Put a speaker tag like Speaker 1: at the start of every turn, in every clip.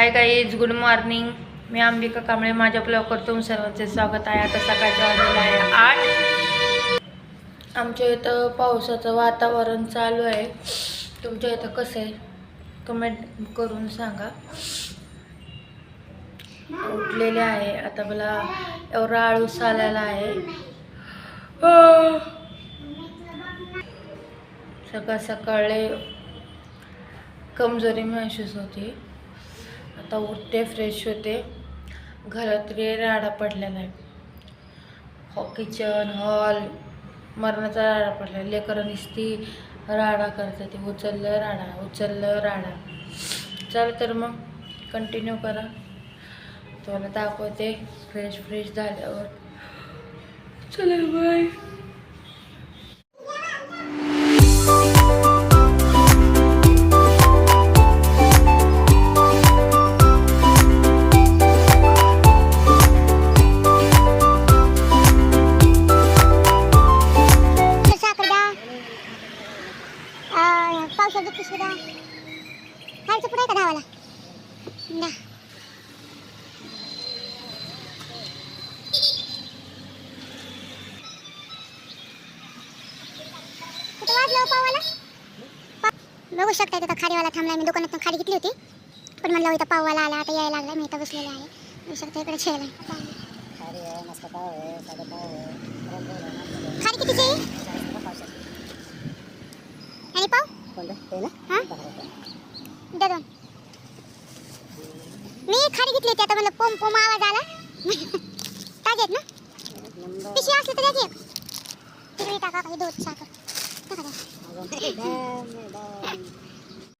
Speaker 1: हाय guys good morning मी अंबिका कांबळे माझ्या ब्लॉगवर तुम सर्वांचे स्वागत आहे. आता सकाळच्या वाजलेला आहे आठ. आमच्या इथं पावसाचं वातावरण चालू आहे. तुमच्या इथं कसं आहे? कमेंट करून सांगा. उठलेले आहे. आता मला एवढा आळूस आलेला आहे. सकाळ सकाळी कमजोरी महसूस होती. आता उठते फ्रेश होते. घरात रे राडा पडलेला आहे हॉ किचन हॉल मरणाचा राडा पडला. लेकरं नुसती राडा करते ते उचललं राडा उचललं राडा. चल तर मग कंटिन्यू करा. तुम्हाला दाखवते. फ्रेश फ्रेश झाल्यावर. चला बाय
Speaker 2: खाडीवाला थांबला मी दुकानातून खाडी घेतली होती. पण म्हणलं इथं पाववाला आला आता यायला लागला मी इथं बसलेला आहे. बघू शकता इकडे कितीची आहे ही? आणि पाव? हां द्या दोन. मी खाली घेतली होती आता म्हणलं पोम पोम आवाज आला. ताजे आहेत ना? पिशवी असली तर द्या. तिकडे टाका काही दूध साखर टाका द्या.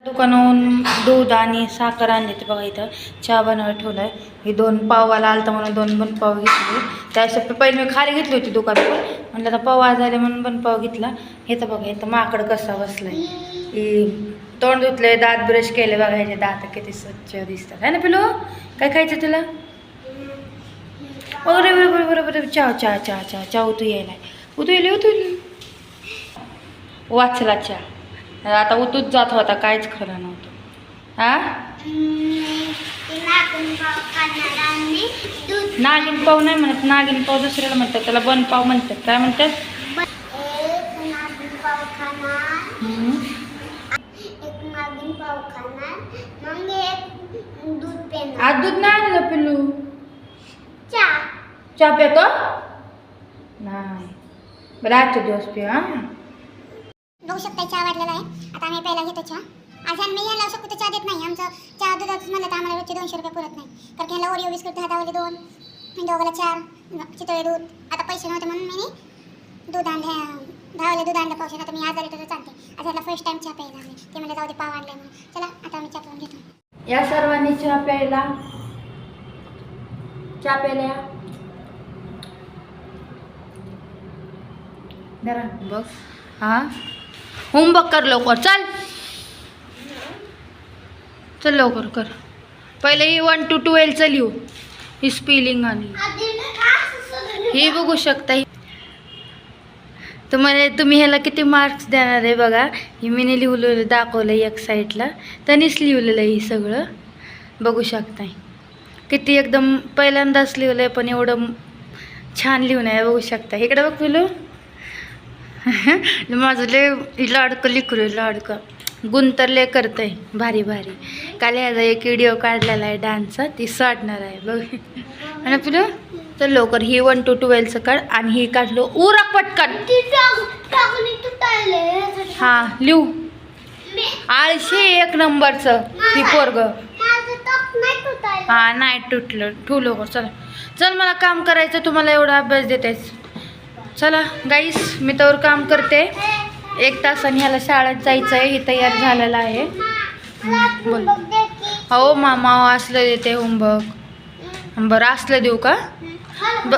Speaker 1: दुकानाहून दूध आणि साखर आणली ते बघा इथं. चहा बनवायला ठेवलं आहे हे दोन पाववाला आलता म्हणून दोन बन पाव घेतले. त्यासाठी पहिले मी खाली घेतली होती दुकानातून म्हणलं आता पाव झाले म्हणून बन पाव घेतला. हे तर बघा इथं माकड कसा बसलाय. हे तोंड धुतलंय दात ब्रश केले बघा ह्याचे दात किती स्वच्छ दिसतात. आहे ना पिलो काय खायचं तुला? अरे बरोबर बरोबर चहा चहा चहा चहा चहा उतू यायला उतू येईल उतू वाचला चहा. आता उतूच जात होता काहीच खरं नव्हतं. हा? नागिन पाव नाही म्हणत नागिन पाव दुसऱ्याला म्हणतात त्याला बन पाव म्हणतात. काय म्हणतात. आज दूध नाही आणलं पिल्लू? चहा. पितो नाही. बरं आजचे दिवस पिऊ हा.
Speaker 2: बघू शकता चहा वाढलेला आहे. आता आम्ही पहिला घेतो चहा. आज आम्ही याला शकतो चहा देत नाही. आमचं चहा दुधाच म्हणलं तर आम्हाला रोजचे दोनशे रुपये पुरत नाही. कारण की ह्याला ओरिओ बिस्कुट दहा दोन दोघाला चार चितळे दूध. आता पैसे नव्हते म्हणून मी दूध आणले दहावाले दूध आणलं पावसानं. आता मी हजार लिटरच चालते आज ह्याला फर्स्ट टाइम चहा प्यायला लागले ते म्हणजे जाऊ दे पाव आणलाय म्हणून. चला आता आम्ही चहा पिऊन घेतो.
Speaker 1: या सर्वांनी चहा प्यायला. चहा प्यायला बघ. हां? होमवर्क कर लवकर चल. चल लवकर कर. पहिले ही वन टू ट्वेल्वचं लिहू. ही स्पेलिंग आणि. हे बघू शकता. तुम्हाला तुम्ही ह्याला किती मार्क्स देणार आहे बघा. हे मीने लिहिलेलं दाखवलं एक साईडला त्यांनीच लिहिलेलं आहे हे सगळं. बघू शकताय. किती एकदम पहिल्यांदाच लिहिलं आहे पण एवढं छान लिहून आहे बघू शकता इकडे बघ पिलू. माझं लय लाडकं लिकरू आहे लाडकं. गुंतर लय करतंय भारी भारी. काल ह्याचा एक व्हिडिओ काढलेला आहे डान्सचा ती साडणार आहे बघ. आणि पिलू तर लवकर ही वन टू ट्वेल्वचं काढ आणि ही काढलो उरक पटकन. हा लिहू. आळशी एक नंबरचं ही पोरग. हा नाही तुटलं. ठेवू लवकर चला. चल मला काम करायचं तुम्हाला एवढा अभ्यास देतायच चला गाईस मी तर काम करते. एक तासाने ह्याला शाळेत जायचं आहे ही तयार झालेला आहे. बोल. हो मामा असलं देते होमवर्क बरं असलं देऊ का? ब-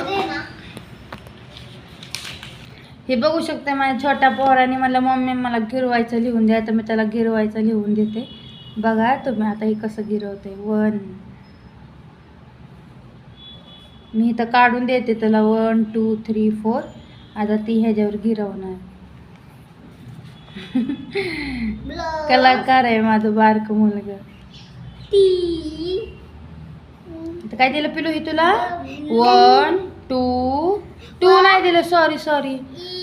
Speaker 1: हे बघू शकते माझ्या छोट्या पोहराने मला मम्मी मला गिरवायचं लिहून द्या. तर मी त्याला गिरवायचं लिहून देते. बघा तुम्ही आता हे कसं गिरवते वन. मी इथं काढून देते त्याला. One two three four. आता ती ह्याच्यावर गिरवणार. कलाकार आहे माझं बारकं मुलगा. काय दिलं पिलू हे तुला? वन टू टू नाही दिलं सॉरी सॉरी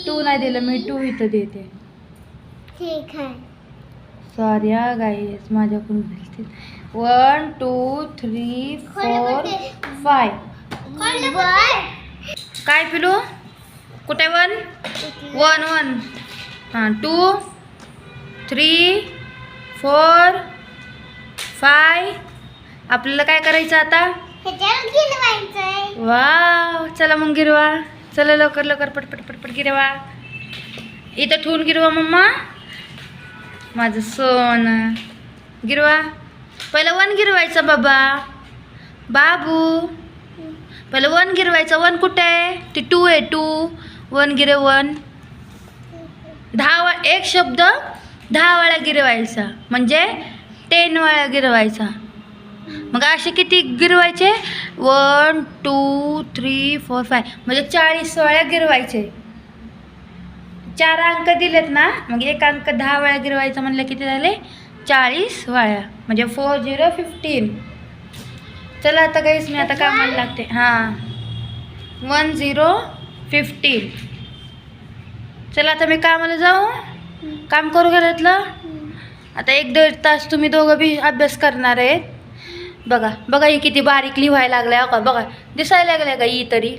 Speaker 1: टू नाही दिलं मी टू इथं देते. सॉरी हा गाईस माझ्याकडून one two three four five काय पिलू? कुठे वन? One one. हां टू थ्री फोर फाय आपल्याला काय करायचं आता? वा चला मग गिरवा. चला लवकर लवकर पटपट पटपट गिरवा. इथं ठेवून गिरवा मम्मा. माझं सोन. गिरवा. पहिलं वन गिरवायचं बाबा. बाबू. पहिलं वन गिरवायचं. वन कुठे आहे? ती टू आहे टू वन गिरे वन. दहा वा एक शब्द दहा वेळा गिरवायचा म्हणजे टेन वेळा गिरवायचा मग असे किती गिरवायचे one two three four five. म्हणजे चाळीस वेळा गिरवायचे चार अंक दिलेत ना? मग एक अंक दहा वेळा गिरवायचा म्हणलं किती झाले? चाळीस वेळा म्हणजे फोर झिरो फिफ्टीन चला आता काहीच मी आता कामाला लागते. हां. वन झिरो फिफ्टीन चला आता मी कामाला जाऊ. काम करू घरातलं. आता एक दीड तास तुम्ही दोघं बी अभ्यास करणार आहेत. बघा बघा ही किती बारीक लिहायला लागल्या हो का? बघा दिसायला लागल्या का ही तरी?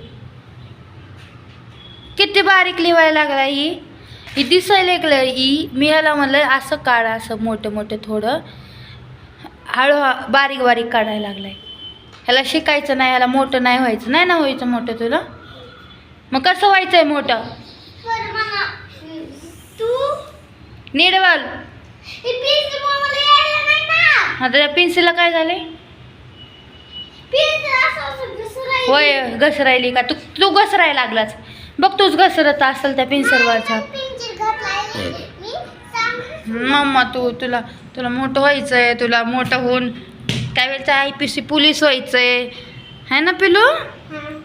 Speaker 1: किती बारीक लिहायला लागला ही? ही दिसायला लागलं ही. मी ह्याला म्हणलं असं काढा असं मोठं मोठं थोडं. हळू बारीक बारीक काढायला लागलाय. ह्याला शिकायचं नाही ह्याला मोठं नाही व्हायचं. नाही ना व्हायचं मोठं तुला? मग कसं व्हायचं आहे मोठं निडवल. आता त्या पेन्सिलला काय झाले? होय घसरायली का? तू तू घसरायला लागलाच बघ तूच घसरत असेल त्या पेन्सिलवरचा मम्मा तू तुला तुला मोठं व्हायचं आहे तुला मोठं होऊन काय वेळचं आय पी सी पोलीस व्हायचं आहे है ना पिलू?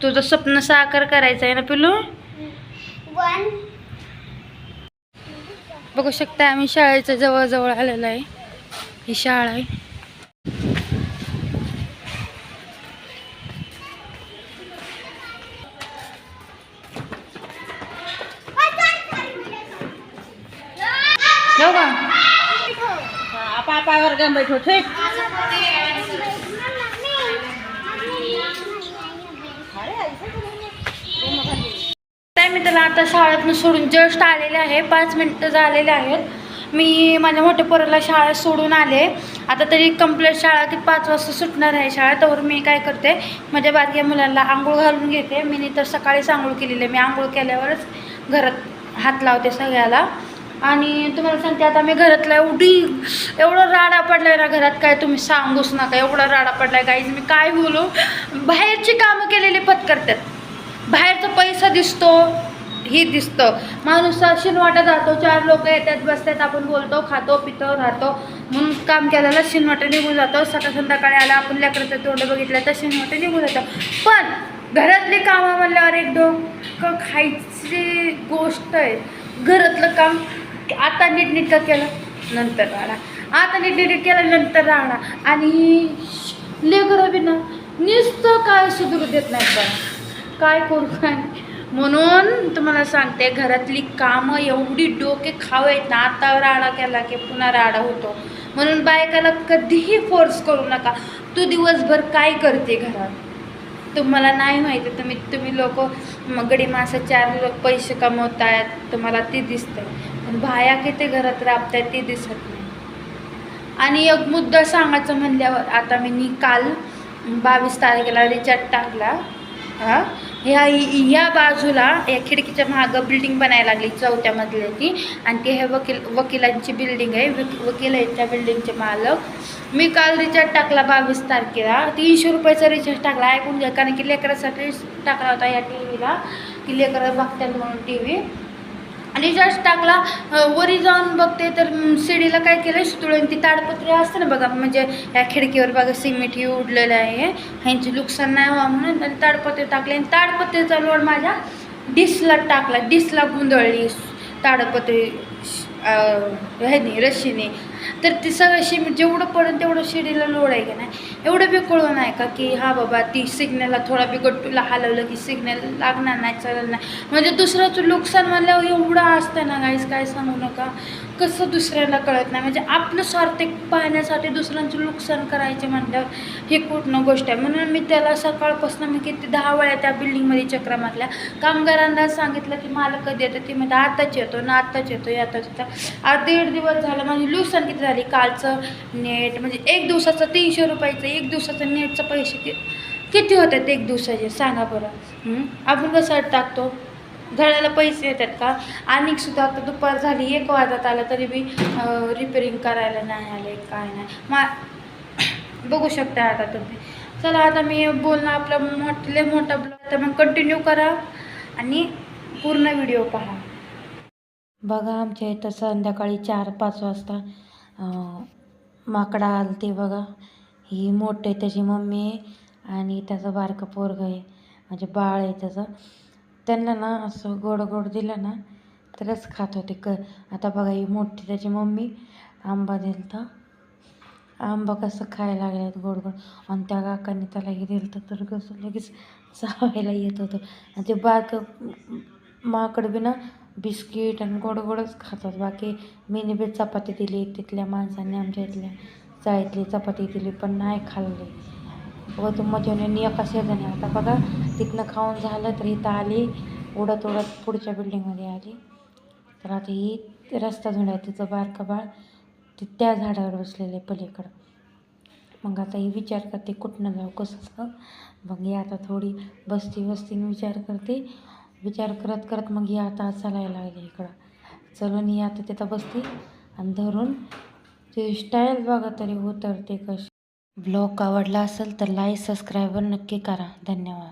Speaker 1: तुझं स्वप्न साकार करायचं आहे ना पिलू बघू शकता आम्ही शाळेच्या जवळजवळ आलेलो आहे. ही शाळा आहे. जाऊ का?
Speaker 3: आपा पावर गम बैठो ठीक?
Speaker 1: मी त्याला आता शाळेतनं सोडून जस्ट आलेले आहे. पाच मिनटं झालेले आहेत. मी माझ्या मोठ्या पोराला शाळा सोडून आले. आता तरी कंप्लीट शाळा की पाच वाजता सुटणार आहे शाळा तर मी काय करते? माझ्या बारक्या मुलांना आंघोळ घालून घेते. मी तर सकाळीच आंघोळ केलेली. आहे मी आंघोळ केल्यावरच घरात हात लावते सगळ्याला. आणि तुम्हाला सांगते आता मी घरातला एवढी एवढं राडा पडलाय ना घरात काय तुम्ही सांगूच नका. एवढा राडा पडलाय गाईज मी काय बोलू? बाहेरची कामं केलेली पत्करतात. बाहेरचा पैसा दिसतो ही दिसतं. माणूस शिनवाटा जातो चार लोक येतात बसतात आपण बोलतो खातो पितो राहतो. म्हणून काम केलेलं शिनवाटा निघून जातो. सकाळ संध्याकाळी आला आपण लेकराचं तोंड बघितलं तर शिनवाटा निघून जातं. पण घरातली कामं म्हणल्यावर एक डोकं खायची गोष्ट आहे. घरातलं काम आता नीटनीटकं केलं नंतर राहणार. आता नीटनीट केलं नंतर राहणा आणि लेकरं बी ना नुसतं काय सुधरू देत नाही पण काय करू काय नाही. म्हणून तुम्हाला सांगते घरातली कामं एवढी डोके खावेत ना आता राडा केला की पुन्हा राडा होतो. म्हणून बायकाला कधीही फोर्स करू नका. तू दिवसभर काय करते घरात? तुम्हाला नाही माहिती तुम्ही तुम्ही लोक गडी माणसं चार लोक पैसे कमवतायत तुम्हाला ती दिसतंय. पण बाया किती घरात राबतायत ती दिसत नाही. आणि एक मुद्दा सांगायचं म्हणल्यावर आता मी काल बावीस तारखेला रिचार्ज टाकला. हा? ह्या ह्या बाजूला या खिडकीच्या मागं बिल्डिंग बनायला लागली चौथ्या मजल्याची आणि ती हे वकील वकिलांची बिल्डिंग आहे. वक वकील आहेत त्या बिल्डिंगचे मालक. मी काल रिचार्ज टाकला बावीस तारखेला. तीनशे रुपयाचा रिचार्ज टाकला. ऐकून घ्या. कारण की लेकरासाठी टाकला होता या टी व्हीला की लेकरं बघतात म्हणून टी व्ही रिचार्ज टाकला वरी जाऊन बघते तर शिडीला काय केलं सुतळून ती ताडपत्री असते ना बघा म्हणजे या खिडकीवर बघा सिमेंट ही उडलेलं आहे. ह्यांची नुकसान नाही व्हा म्हणून आणि ताडपत्री टाकले आणि ताडपत्रीचा लोड माझ्या डिसला टाकला. डिसला गुंदळली ताडपत्री ह्याने रशीने. तर ती सगळं शिम जेवढं पडेल तेवढं शिडीला लोड आहे की नाही. एवढं बी कळून आहे का की हा बाबा ती सिग्नलला थोडा बी गट्टूला हलवलं की सिग्नल लागणार नाही चालणार नाही. म्हणजे दुसऱ्याचं नुकसान म्हणल्यावर एवढं असतं ना गाईस काय सांगू नका. कसं दुसऱ्याला कळत नाही. म्हणजे आपलं स्वार्थिक पाहण्यासाठी दुसऱ्यांचं नुकसान करायचे म्हणल्यावर हे पूर्ण गोष्ट आहे? म्हणून मी त्याला सकाळपासून मी किती दहा वेळा त्या बिल्डिंगमध्ये चक्रा मारल्या. कामगारांना सांगितलं की मला कधी येतं? ती म्हणजे आताच येतो ना आत्ताच येतो आताच येतो. आज दीड दिवस झालं माझी नुकसान किती झाली. कालचं नेट म्हणजे एक दिवसाचं तीनशे रुपयाचं एक दिवसाचं नेटचं पैसे कि किती होतात एक दिवसाचे? सांगा बरं. आपण कसं टाकतो? घड्याला पैसे येतात का? आणि सुद्धा आता दुपार झाली एक वाजत आला तरी बी रिपेरिंग करायला नाही आले काय नाही. मा बघू शकता आता तुम्ही. चला आता मी बोलणं आपलं मोठले मोठा ब्लॉग तर मग कंटिन्यू करा आणि पूर्ण व्हिडिओ पहा. बघा आमच्या इथं संध्याकाळी चार पाच वाजता माकडा आलं ते बघा. ही मोठे त्याची मम्मी आहे आणि त्याचं बारकं पोरगं आहे. म्हणजे बाळ आहे त्याचं. त्यांना ना असं गोड गोड दिलं ना तरच खात होते. क आता बघा ही मोठी त्याची मम्मी आंबा दिलता. आंबा कसं खायला लागल्यात गोड गोड. आणि त्या काकाने त्याला हे दिलं तर कसं लगेच चावायला येत होतं. आणि ते बारकं माकड बी ना बिस्किट आणि गोड गोडच खातात. बाकी मीने बी चपाती दिली तिथल्या माणसांनी आमच्या इथल्या चाळीतली चपाती दिली पण नाही खाल्ली. व तू मजेने एका शेजाने आता बघा तिथनं खाऊन झालं तर इथं आली उडत उडत पुढच्या बिल्डिंगमध्ये आली. तर आता ही रस्ता धुंडा तिचं बारकं बाळ ती त्या झाडावर बसलेलं आहे पलीकडं. मग आता ही विचार करते कुठनं जाऊ कसं जाऊ. मग ही आता थोडी बसती बसतीने विचार करते. विचार करत करत मग ही आता चालायला लागली इकडं. चलून ही आता तिथं बसते आणि धरून ते स्टाईल बघा तरी उतरते कशी. ब्लॉग आवडला असेल तर लाईक सबस्क्राईबर नक्की करा. धन्यवाद.